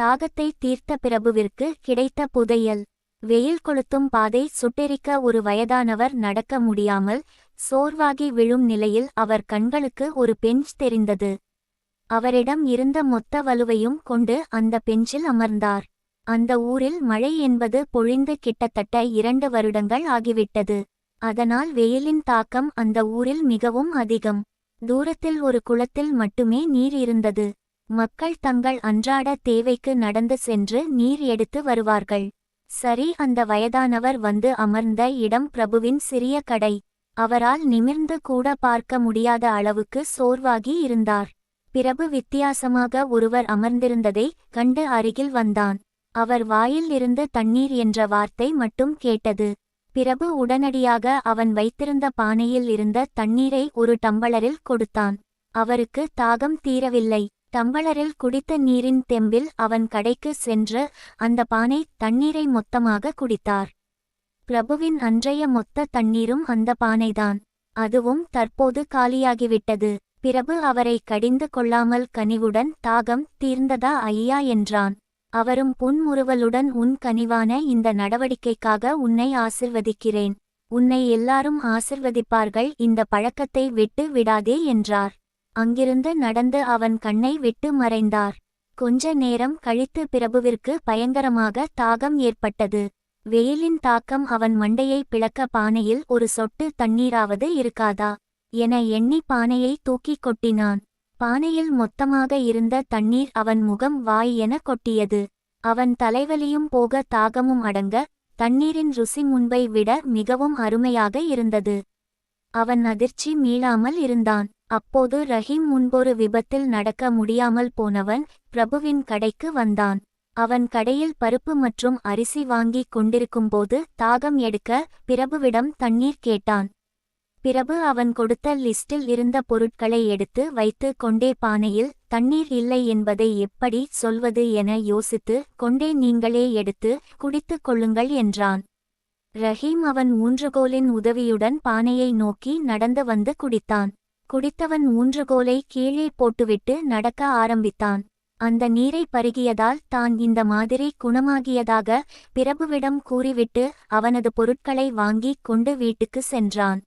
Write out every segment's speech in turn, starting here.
தாகத்தை தீர்த்த பிரபுவிற்கு கிடைத்த புதையல். வெயில் கொளுத்தும் பாதை சுட்டெரிக்க ஒரு வயதானவர் நடக்க முடியாமல் சோர்வாகி விழும் நிலையில் அவர் கண்களுக்கு ஒரு பெஞ்ச் தெரிந்தது. அவரிடம் இருந்த மொத்த வலுவையும் கொண்டு அந்த பெஞ்சில் அமர்ந்தார். அந்த ஊரில் மழை என்பது பொழிந்து கிட்டத்தட்ட இரண்டு வருடங்கள் ஆகிவிட்டது. அதனால் வெயிலின் தாக்கம் அந்த ஊரில் மிகவும் அதிகம். தூரத்தில் ஒரு குளத்தில் மட்டுமே நீர் இருந்தது. மக்கள் தங்கள் அன்றாட தேவைக்கு நடந்து சென்று நீர் எடுத்து வருவார்கள். சரி அந்த வயதானவர் வந்து அமர்ந்த இடம் பிரபுவின் சிறிய கடை. அவரால் நிமிர்ந்து கூட பார்க்க முடியாத அளவுக்கு சோர்வாகி இருந்தார். பிரபு வித்தியாசமாக ஒருவர் அமர்ந்திருந்ததை கண்டு அருகில் வந்தான். அவர் வாயில் இருந்து தண்ணீர் என்ற வார்த்தை மட்டும் கேட்டது. பிரபு உடனடியாக அவன் வைத்திருந்த பானையில் இருந்த தண்ணீரை ஒரு டம்பளரில் கொடுத்தான். அவருக்கு தாகம் தீரவில்லை. டம்பளரில் குடித்த நீரின் தெம்பில் அவன் கடைக்கு சென்று அந்த பானை தண்ணீரை மொத்தமாக குடித்தார். பிரபுவின் அன்றைய மொத்த தண்ணீரும் அந்த பானைதான். அதுவும் தற்போது காலியாகிவிட்டது. பிரபு அவரை கடிந்து கொள்ளாமல் கனிவுடன் தாகம் தீர்ந்ததா ஐயா என்றான். அவரும் புன்முறுவலுடன் உன் கனிவான இந்த நடவடிக்கைக்காக உன்னை ஆசிர்வதிக்கிறேன். உன்னை எல்லாரும் ஆசிர்வதிப்பார்கள். இந்த பழக்கத்தை விட்டு விடாதே என்றார். அங்கிருந்து நடந்து அவன் கண்ணை விட்டு மறைந்தார். கொஞ்ச நேரம் கழித்து பிரபுவிற்கு பயங்கரமாக தாகம் ஏற்பட்டது. வெயிலின் தாக்கம் அவன் மண்டையை பிளக்க பானையில் ஒரு சொட்டு தண்ணீராவது இருக்காதா? என எண்ணி பானையை தூக்கிக் கொட்டினான். பானையில் மொத்தமாக இருந்த தண்ணீர் அவன் முகம் வாய் என கொட்டியது. அவன் தலைவலியும் போக தாகமும் அடங்க தண்ணீரின் ருசி முன்பை விட மிகவும் அருமையாக இருந்தது. அவன் அதிர்ச்சி மீளாமல் இருந்தான். அப்போது ரஹீம் முன்பொரு விபத்தில் நடக்க முடியாமல் போனவன் பிரபுவின் கடைக்கு வந்தான். அவன் கடையில் பருப்பு மற்றும் அரிசி வாங்கிக் கொண்டிருக்கும்போது தாகம் எடுக்க பிரபுவிடம் தண்ணீர் கேட்டான். பிரபு அவன் கொடுத்த லிஸ்டில் இருந்த பொருட்களை எடுத்து வைத்து கொண்டே பானையில் தண்ணீர் இல்லை என்பதை எப்படி சொல்வது என யோசித்து கொண்டே நீங்களே எடுத்து குடித்துக் கொள்ளுங்கள் என்றான். ரஹீம் அவன் ஊன்றுகோலின் உதவியுடன் பானையை நோக்கி நடந்து வந்து குடித்தான். குடித்தவன் ஊன்றுகோலை கீழே போட்டுவிட்டு நடக்க ஆரம்பித்தான். அந்த நீரை பருகியதால் தான் இந்த மாதிரி குணமாகியதாக பிரபுவிடம் கூறிவிட்டு அவனது பொருட்களை வாங்கிக் கொண்டு வீட்டுக்கு சென்றான்.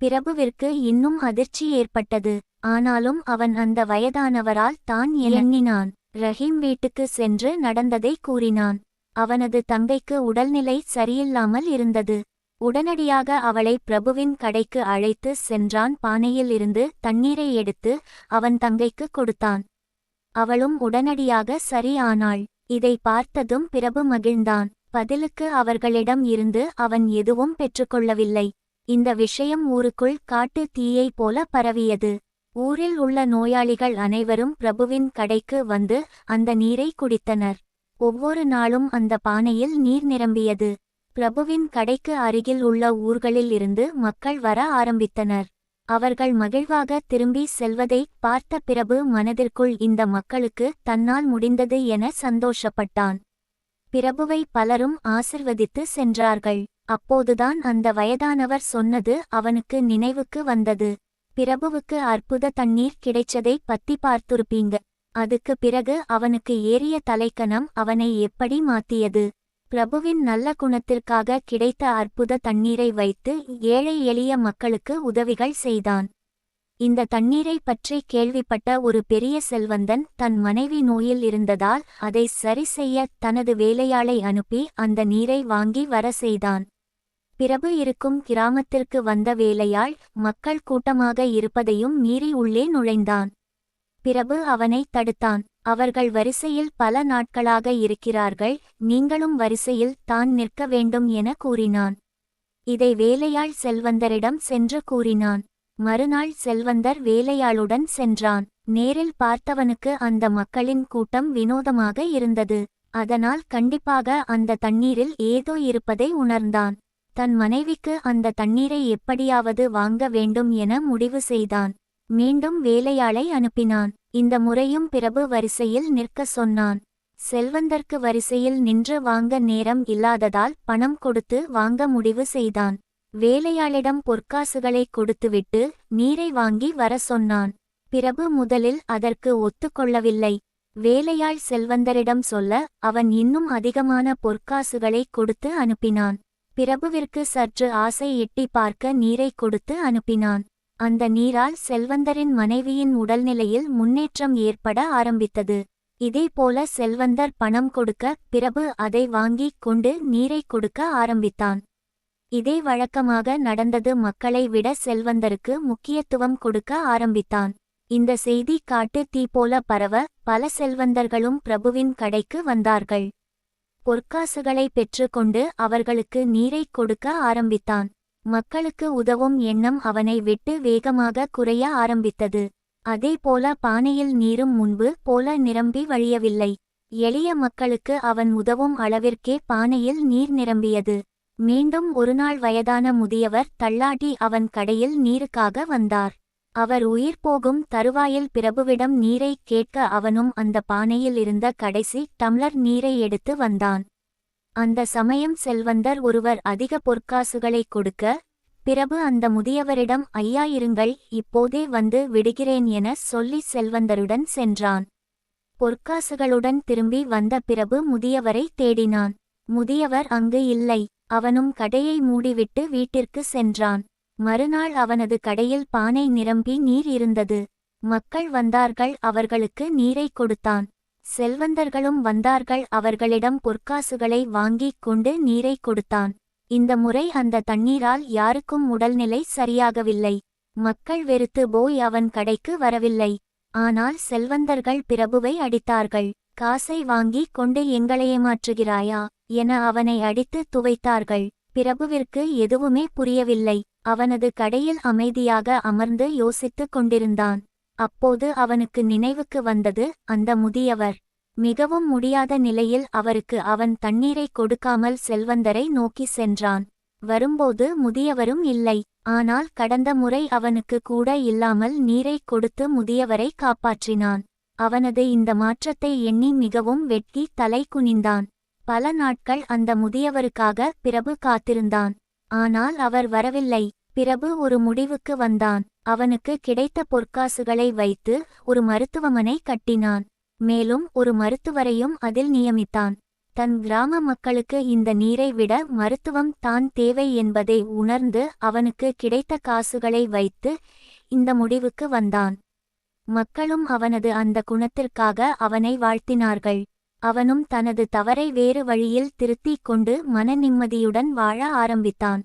பிரபுவிற்கு இன்னும் அதிர்ச்சி ஏற்பட்டது. ஆனாலும் அவன் அந்த வயதானவரால் தான் எண்ணினான். ரஹீம் வீட்டுக்கு சென்று நடந்ததை கூறினான். அவனது தங்கைக்கு உடல்நிலை சரியில்லாமல் இருந்தது. உடனடியாக அவளை பிரபுவின் கடைக்கு அழைத்து சென்றான். பானையில் இருந்து தண்ணீரை எடுத்து அவன் தங்கைக்கு கொடுத்தான். அவளும் உடனடியாக சரி ஆனாள். இதை பார்த்ததும் பிரபு மகிழ்ந்தான். பதிலுக்கு அவர்களிடம் இருந்து அவன் எதுவும் பெற்றுக்கொள்ளவில்லை. இந்த விஷயம் ஊருக்குள் காட்டு தீயை போல பரவியது. ஊரில் உள்ள நோயாளிகள் அனைவரும் பிரபுவின் கடைக்கு வந்து அந்த நீரை குடித்தனர். ஒவ்வொரு நாளும் அந்த பானையில் நீர் நிரம்பியது. பிரபுவின் கடைக்கு அருகில் உள்ள ஊர்களில் இருந்து மக்கள் வர ஆரம்பித்தனர். அவர்கள் மகிழ்வாக திரும்பி செல்வதை பார்த்த பிரபு மனதிற்குள் இந்த மக்களுக்கு தன்னால் முடிந்தது என சந்தோஷப்பட்டான். பிரபுவை பலரும் ஆசிர்வதித்து சென்றார்கள். அப்போதுதான் அந்த வயதானவர் சொன்னது அவனுக்கு நினைவுக்கு வந்தது. பிரபுவுக்கு அற்புத தண்ணீர் கிடைச்சதை பத்தி பார்த்துருப்பீங்க. அதுக்கு பிறகு அவனுக்கு ஏறிய தலைக்கணம் அவனை எப்படி மாத்தியது? பிரபுவின் நல்ல குணத்திற்காக கிடைத்த அற்புத தண்ணீரை வைத்து ஏழை எளிய மக்களுக்கு உதவிகள் செய்தான். இந்த தண்ணீரை பற்றி கேள்விப்பட்ட ஒரு பெரிய செல்வந்தன் தன் மனைவி நோயில் இருந்ததால் அதை சரி செய்ய தனது வேலையாளை அனுப்பி அந்த நீரை வாங்கி வர செய்தான். பிரபு இருக்கும் கிராமத்திற்கு வந்த வேலையாள் மக்கள் கூட்டமாக இருப்பதையும் மீறி உள்ளே நுழைந்தான். பிரபு அவனை தடுத்தான். அவர்கள் வரிசையில் பல நாட்களாக இருக்கிறார்கள். நீங்களும் வரிசையில் தான் நிற்க வேண்டும் என கூறினான். இதை வேலையாள் செல்வந்தரிடம் சென்று கூறினான். மறுநாள் செல்வந்தர் வேலையாளுடன் சென்றான். நேரில் பார்த்தவனுக்கு அந்த மக்களின் கூட்டம் வினோதமாக இருந்தது. அதனால் கண்டிப்பாக அந்த தண்ணீரில் ஏதோ இருப்பதை உணர்ந்தான். தன் மனைவிக்கு அந்த தண்ணீரை எப்படியாவது வாங்க வேண்டும் என முடிவு செய்தான். மீண்டும் வேலையாளை அனுப்பினான். இந்த முறையும் பிரபு வரிசையில் நிற்க சொன்னான். செல்வந்தர்க்கு வரிசையில் நின்று வாங்க நேரம் இல்லாததால் பணம் கொடுத்து வாங்க முடிவு செய்தான். வேலையாளிடம் பொற்காசுகளை கொடுத்துவிட்டு நீரை வாங்கி வர சொன்னான். பிரபு முதலில் அதற்கு ஒத்துக்கொள்ளவில்லை. வேலையாள் செல்வந்தரிடம் சொல்ல அவன் இன்னும் அதிகமான பொற்காசுகளை கொடுத்து அனுப்பினான். பிரபுவிற்கு சற்று ஆசை எட்டி பார்க்க நீரை கொடுத்து அனுப்பினான். அந்த நீரால் செல்வந்தரின் மனைவியின் உடல்நிலையில் முன்னேற்றம் ஏற்பட ஆரம்பித்தது. இதேபோல செல்வந்தர் பணம் கொடுக்க பிரபு அதை வாங்கிக் கொண்டு நீரை கொடுக்க ஆரம்பித்தான். இதே வழக்கமாக நடந்தது. மக்களை விட செல்வந்தருக்கு முக்கியத்துவம் கொடுக்க ஆரம்பித்தான். இந்த செய்தி காட்டு தீ போல பரவ பல செல்வந்தர்களும் பிரபுவின் கடைக்கு வந்தார்கள். பொற்காசுகளை பெற்றுக்கொண்டு அவர்களுக்கு நீரைக் கொடுக்க ஆரம்பித்தான். மக்களுக்கு உதவும் எண்ணம் அவனை விட்டு வேகமாக குறைய ஆரம்பித்தது. அதேபோல பானையில் நீரும் முன்பு போல நிரம்பி வழியவில்லை. எளிய மக்களுக்கு அவன் உதவும் அளவிற்கே பானையில் நீர் நிரம்பியது. மீண்டும் ஒருநாள் வயதான முதியவர் தள்ளாடி அவன் கடையில் நீருக்காக வந்தார். அவர் உயிர் போகும் தருவாயில் பிரபுவிடம் நீரை கேட்க அவனும் அந்த பானையில் இருந்த கடைசி டம்ளர் நீரை எடுத்து வந்தான். அந்த சமயம் செல்வந்தர் ஒருவர் அதிக பொற்காசுகளை கொடுக்க பிரபு அந்த முதியவரிடம் ஐயா இருங்கள் இப்போதே வந்து விடுகிறேன் என சொல்லி செல்வந்தருடன் சென்றான். பொற்காசுகளுடன் திரும்பி வந்த பிரபு முதியவரை தேடினான். முதியவர் அங்கு இல்லை. அவனும் கடையை மூடிவிட்டு வீட்டிற்கு சென்றான். மறுநாள் அவனது கடையில் பானை நிரம்பி நீர் இருந்தது. மக்கள் வந்தார்கள் அவர்களுக்கு நீரை கொடுத்தான். செல்வந்தர்களும் வந்தார்கள். அவர்களிடம் பொற்காசுகளை வாங்கிக் கொண்டு நீரை கொடுத்தான். இந்த முறை அந்த தண்ணீரால் யாருக்கும் உடல்நிலை சரியாகவில்லை. மக்கள் வெறுத்து போய் அவன் கடைக்கு வரவில்லை. ஆனால் செல்வந்தர்கள் பிரபுவை அடித்தார்கள். காசை வாங்கிக் கொண்டு எங்களையமாற்றுகிறாயா என அவனை அடித்து துவைத்தார்கள். பிரபுவிற்கு எதுவுமே புரியவில்லை. அவனது கடையில் அமைதியாக அமர்ந்து யோசித்துக் கொண்டிருந்தான். அப்போது அவனுக்கு நினைவுக்கு வந்தது அந்த முதியவர். மிகவும் முடியாத நிலையில் அவருக்கு அவன் தண்ணீரை கொடுக்காமல் செல்வந்தரை நோக்கி சென்றான். வரும்போது முதியவரும் இல்லை ஆனால் கடந்த முறை அவனுக்கு கூட இல்லாமல் நீரை கொடுத்து முதியவரை காப்பாற்றினான். அவனது இந்த மாற்றத்தை எண்ணி மிகவும் வெட்கி தலை குனிந்தான். பல நாட்கள் அந்த முதியவருக்காக பிரபு காத்திருந்தான். ஆனால் அவர் வரவில்லை. பிரபு ஒரு முடிவுக்கு வந்தான். அவனுக்கு கிடைத்த பொற்காசுகளை வைத்து ஒரு மருத்துவமனை கட்டினான். மேலும் ஒரு மருத்துவரையும் அதில் நியமித்தான். தன் கிராம மக்களுக்கு இந்த நீரை விட மருத்துவம் தான் தேவை என்பதை உணர்ந்து அவனுக்கு கிடைத்த காசுகளை வைத்து இந்த முடிவுக்கு வந்தான். மக்களும் அவனது அந்த குணத்திற்காக அவனை வாழ்த்தினார்கள். அவனும் தனது தவறை வேறு வழியில் திருத்திக் கொண்டு மன நிம்மதியுடன் வாழ ஆரம்பித்தான்.